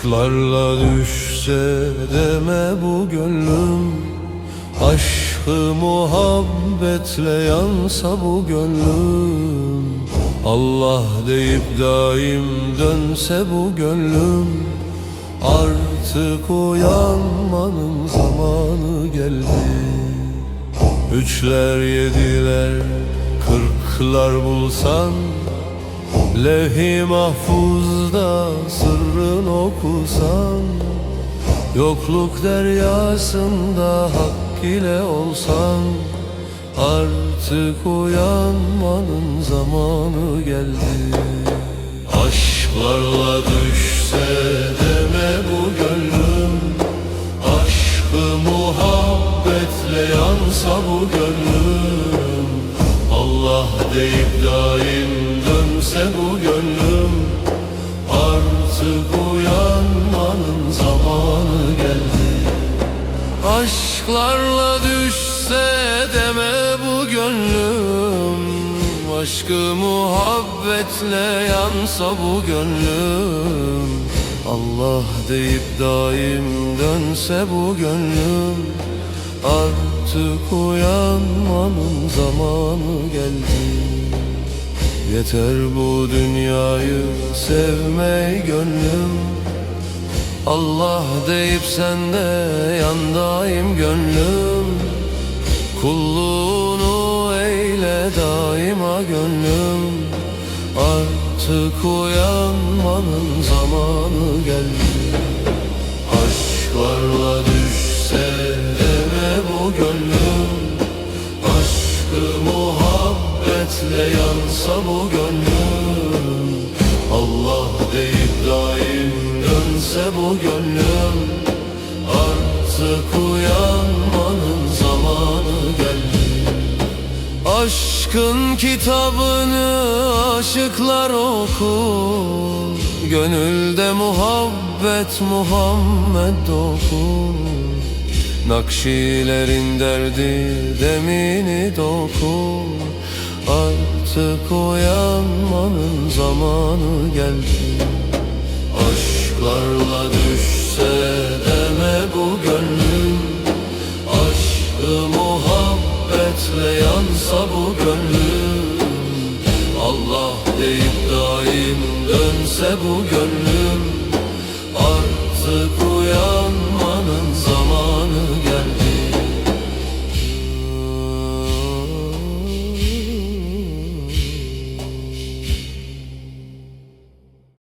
Aşklarla düşse deme bu gönlüm. Aşkı muhabbetle yansa bu gönlüm. Allah deyip daim dönse bu gönlüm. Artık uyanmanın zamanı geldi. Üçler yediler kırklar bulsan Levh-i mahfuzda sırrın okusan Yokluk deryasında hak ile olsan Artık uyanmanın zamanı geldi. Aşklarla düşse deme bu gönlüm Aşkı muhabbetle yansa bu gönlüm. Allah deyip daim dönse bu gönlüm Artık uyanmanın zamanı geldi. Aşklarla düşse deme bu gönlüm Aşkı muhabbetle yansa bu gönlüm. Allah deyip daim dönse bu gönlüm Artık uyanmanın zamanı geldi Yeter bu dünyayı sevmey gönlüm. Allah deyip sen de yandayım gönlüm. Kulluğunu eyle daima gönlüm. Artık uyanmanın zamanı geldi. Aşklarla düşse muhabbetle yansa bu gönlüm. Allah deyip daim dönse bu gönlüm. Artık uyanmanın zamanı geldi. Aşkın kitabını aşıklar okur Gönülde muhabbet Muhammed okur Nakşilerin derdi demini dokur Artık uyanmanın zamanı geldi. Aşklarla düşse deme bu gönlüm. Aşkı muhabbetle yansa bu gönlüm. Allah deyip daim dönse bu gönlüm